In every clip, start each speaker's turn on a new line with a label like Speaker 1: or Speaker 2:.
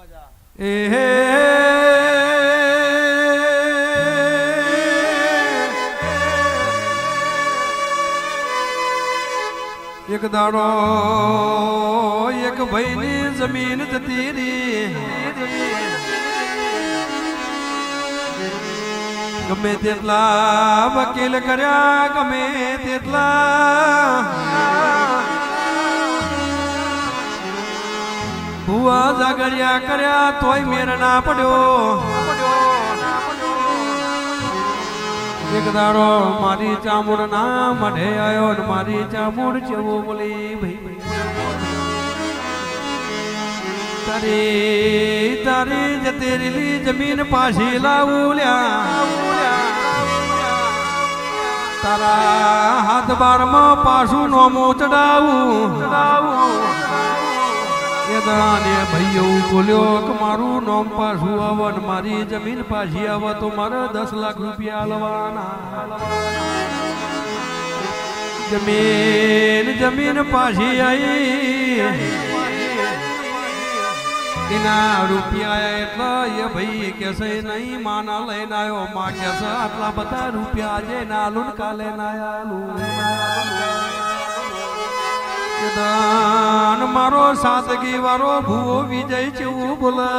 Speaker 1: એ એક દાડો એક ભાઈની જમીન જતી રહી. ગમે તેટલા વકીલ કર્યા ગમે તેટલા ભુવા જાગરિયા કર્યા તોય મેર ના પડ્યો. એક દાડો મારી ચામુડ ના મઢે આયો ને મારી ચામુડ જેવો બોલી, ભાઈ તારી તારી જતે રહેલી જમીન પાછી લાવું લ્યા. તારા હાથ બારમાં પાછું નોમું ચડાવું. એ એવું બોલ્યો કે મારું નોમ પાછું આવે મારી જમીન પાછી આવે, તો મારે દસ લાખ રૂપિયા લવાના જમીન જમીન પાછી આવી એના રૂપિયા એટલે એ ભાઈ કે છે નહીં, માના લઈને આવ્યો. માં કે આટલા બધા રૂપિયા આજે ને કાલે ના આલું દાન મારો સાદગી વારો ભૂવો વિજય જેવું બોલે.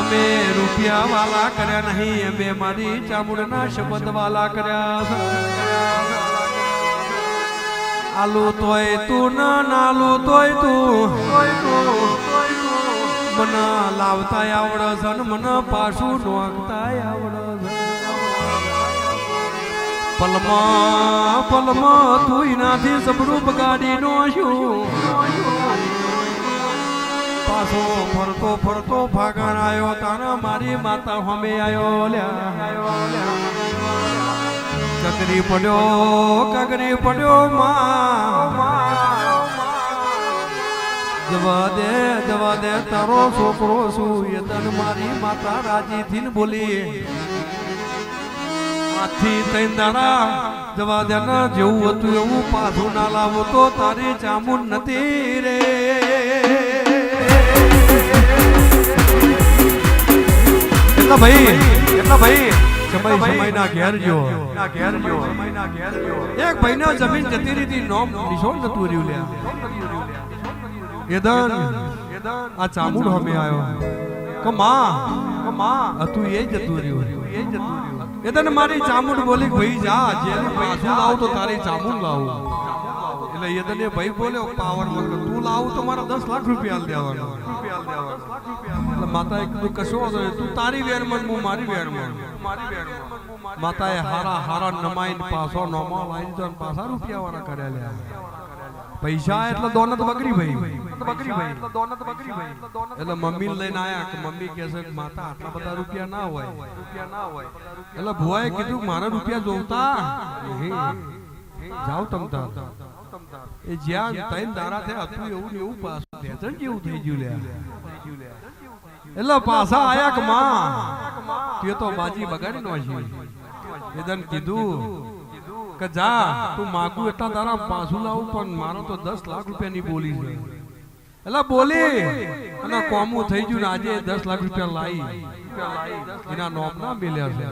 Speaker 1: અમે રૂપિયા વાલા કર્યા નહીં, અમે મારી ચામુડના શબ્દ વાલા કર્યા આલુ તોય તું નાલુ તોય તું. મને લાવતા આવડે છે મને પાછું નોખતા આવડે છે. પલમાં પલમાં તું નાથી સબરું બગાડી નો શું પાછો ફરતો ફરતો ભાગણ આવ્યો, તારા મારી માતા હમે આવ્યો લ્યા. કકરી પડ્યો કકરી પડ્યો માં. જવા દે જવા દે તારો છોકરો છું એ તન મારી માતા રાજી થઈને બોલી. આથી તૈન દાડા જવા દે જેવું હતું એવું પાછું ના લાવો તો તારી ચામુન નથી રે. એટલા ભાઈ એટલા ભાઈ સમય ઘેર જો ના ઘેર જો એક ભાઈને જમીન જતી રહી નોમ નિશોન જતું રહ્યું આ ચામુંડ હમે આવ્યો કે માં કે માં, હતું એ જતું રહ્યું એ જતું રહ્યું. એદન મારી ચામુંડ બોલી, ભાઈ જા, જેને પાછું લાવું તો તારી ચામુંડ લાવું. એટલે એદન એ ભાઈ બોલ્યો પાવર મત તું લાવું તો મારા દસ લાખ રૂપિયા દેવાનો. માતાએ કીધું, કશો તું તારી વેરમાં હું મારી વેરમાં. માતાએ હારા હારા નમાઈને પાછો નોમો લાઈન પાછા રૂપિયા વાળા કર્યા લ્યા. પૈસા એટલે દોનત બકરી ભાઈ. એટલે મમ્મી લઈને આયા કે મમ્મી કે છે કે માતા, આટલા બધા રૂપિયા ના હોય. રૂપિયા ના હોય એટલે ભુવાએ કીધું, મારા રૂપિયા જોવતા. જાવ જાઓ તમ એ જ્યાં તૈન દારા થયા હતું એવું એવું પાછું ભેજણ જેવું થઈ ગયું લ્યા. એટલે પાછા આયા કે માં, તે તો બાજી બગાડી નો છે એદન કીધું કે જા, તું માગું એટલા તારા પાછું લાવું, પણ મારો તો દસ લાખ રૂપિયાની બોલી છે. એટલે બોલી. અને કોમું થઈ ગયું ને આજે દસ લાખ રૂપિયા લાવી એના નોમ ના મેલ્યા છે.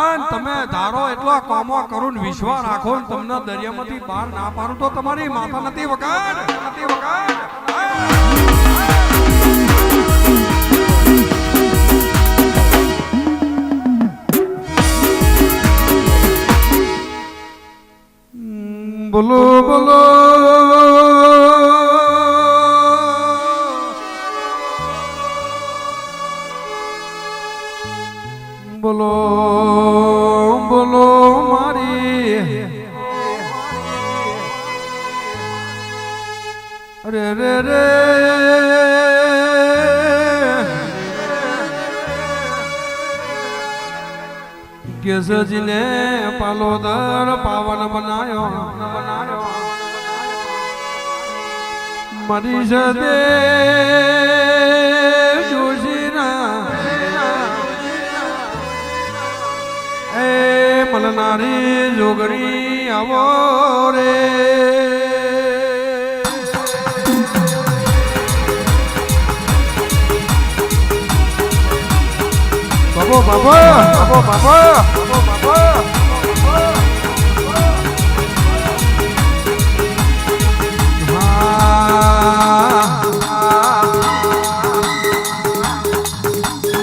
Speaker 1: અને તમે ધારો એટલો કોમો કરું ને વિશ્વાસ રાખો ને તમને દરિયામાંથી બહાર ના પાડું તો તમારી માથા નથી વગાડ નથી વગાડ. બોલો બોલો। બોલો બોલો મારી। અરે રે રે કેસજીને પાલોદર પાવન બનાયો બનાયો મરી સદે એ મલનારી જોગણી આવો રે. બાબો બાબો બાબો બાબો બાબો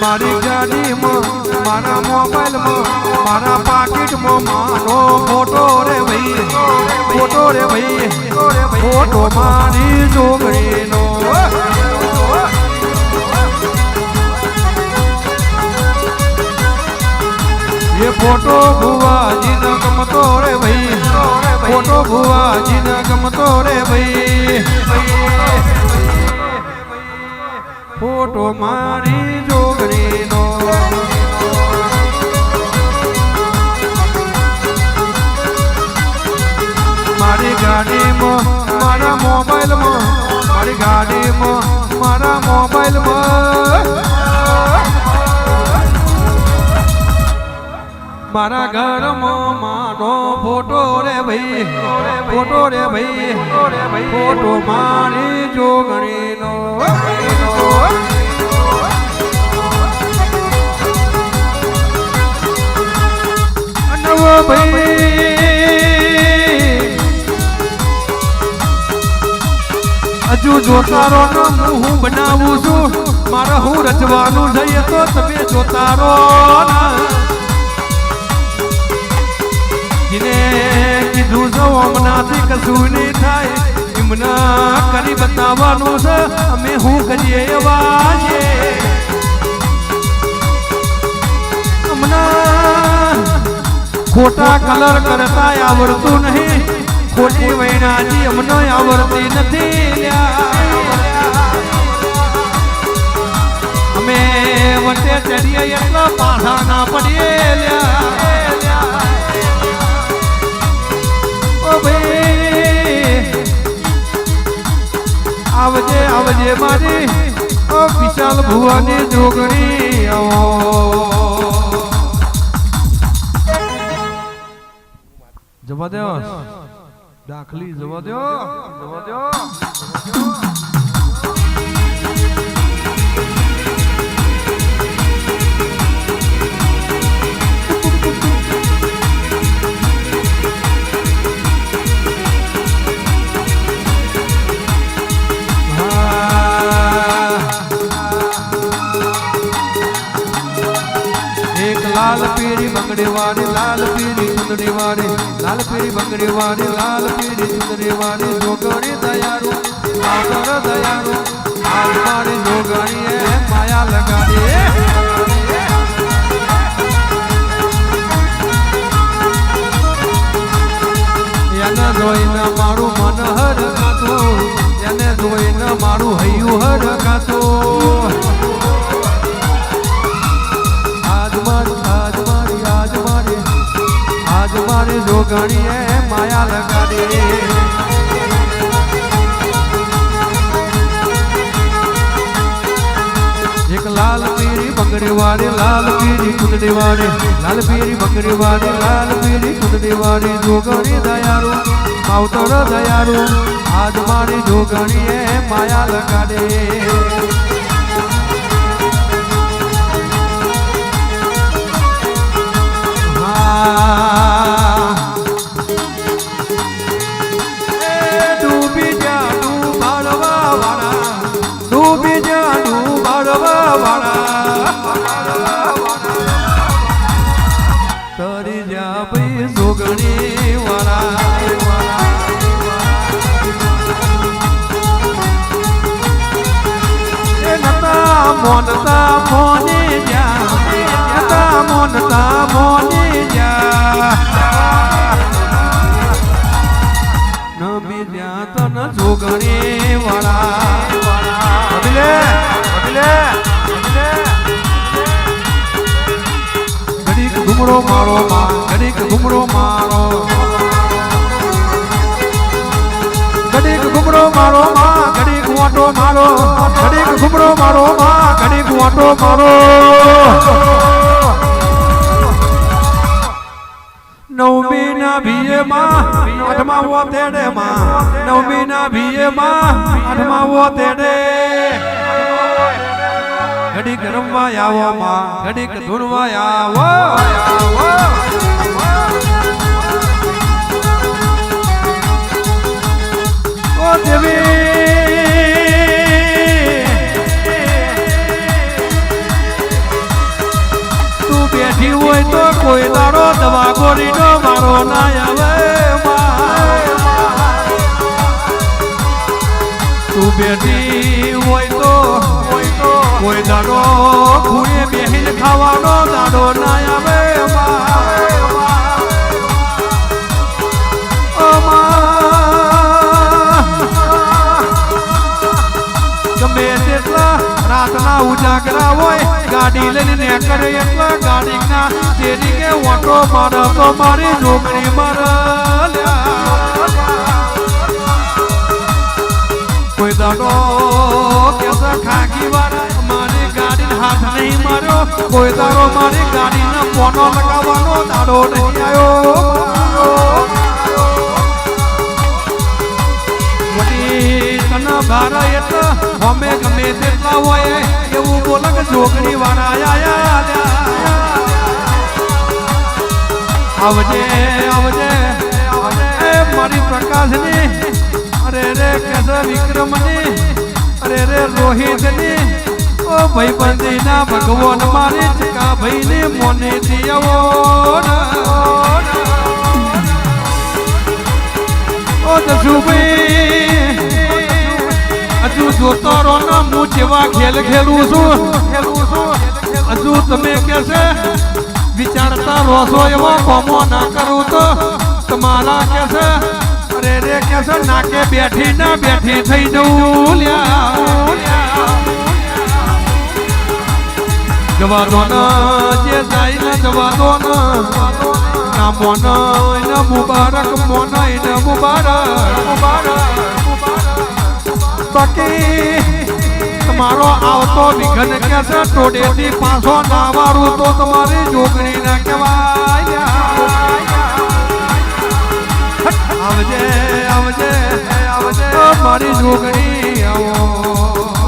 Speaker 1: મારી ગાડીમાં, મારા મોબાઈલમાં, મારા પાકીટમાં મારો ફોટો રે ભાઈ, ફોટો રે ભાઈ, ફોટો મારી છોકરીનો ફોટો ભુવાજી ન ગમતો રે ભાઈ. ફોટો ભુવાજી ન ગમતો રે ભાઈ. ફોટો મારી જોગરીનો મારી ગાડીમાં, મારા મોબાઈલમાં, મારી ગાડીમાં, મારા મોબાઈલમાં. મારા ઘરમાં માનો ફોટો રે ભાઈ, ફોટો રે ભાઈ, ફોટો મારી જોગણીનો, નવો હજુ જોતારો હું બનાવું છું, મારે હું રચવાનું જઈએ તો તમે જોતારો ના જેને કીધું જો હમણાંથી કશું નહીં થાય. એમના કરી બતાવવાનું છે, અમે શું કરીએ એવા હમણાં ખોટા કલર કરતા આવડતું નહીં. ખોટી વૈણાજી અમને આવડતી નથી અમે વટે ચડીએ એટલા પાછા ના પડીએ લ્યા. આવજે આવજે મારી વિશાલ ભુવાની જોગણી. આવો. જવા દો દાખલી જવા દો જવા દો બંગડી વાળી લાલ પીળી ચુંદડી વાળી લાલ પીળી બંગડી વાળી લાલ પીળી ચુંદડી વાળી જોગણી દયાળુ આવતર દયાળુ હાલ મારી જોગણી એ માયા લગાડી એને જોઈને મારું મન હર કાતું એને જોઈને મારું હૈયું હર કાતું મારી જોગણીએ માયા લગાડી લાલ પીરી બકરી વાળી લાલ પીરી કુંદડી વાળી લાલ પીરી બકરી વાળી લાલ પીરી કુંદડી વાળી જોગણી દયાળુ માવતર દયાળુ, આજ મારી જોગણીએ માયા લગાડે હા. મોનતા મોને જા નતા મોનતા મોને જા. નમી ત્યાં તન જોગણી વાળા વડીલે વડીલે ઘડીક ઘુમરો મારો માં ઘડીક ઘુમરો મારો ઘડીક ઘુમરો મારો માં ઘડીક વાટો મારો ઘુમરો મારો, માં ઘડી વાટો મારો. નવમી ના ભીએ માં, આઠમા વો તેડે માં. નવમી ના ભીએ માં, આઠમા વો તેડે. ઘડી રમવા આવો, માં ઘડી ધૂણવા આવો. ઓ કોઈ દાડો દવા ગોળીનો મારો ના આવે. તું બેઠી હોય તો કોઈ દાડો ખૂણે ગાડી લઈને નેકર એકલા ગાડી ના તેરી કે ઓટો માર, તો મારી નોકરી માર કોઈ દાડો કેસા ખાકી વાળા, મારી ગાડી હાથ નહીં માર્યો. કોઈ દાડો મારી ગાડીને પોનો લગાવવાનો દાડો નહીં આવ્યો. તને ભાર એટલે અમે ગમે તેટલા હોય એવું બોલે કે જોગણી વાળા આવજે આવજે મારી પ્રકાશની, અરે રે કેસ વિક્રમની, અરે રે રોહિતની. ઓ ભાઈ બંધી ના ભગવાન મારી ચકા ભાઈ ને. મોને દિયવો દસુભાઈ હું જેવા ખેલ ખેલું છું. હજુ તમે કે વિચારતા રહો છો એવા કોમો ના કરું તો. તમારા કે છે નાકે બેઠી ના બેઠી થઈ જવું જવા દો જે જાય જવા દો ને. મોન મુબારક મોન મુબારક. તમારો આવતો નિઘન કે છે ટોડેથી પાછો ના વારું તો તમારી જોગણી ના કહેવાય. આવજે આવજે આવજે, મારી જોગણી આવો.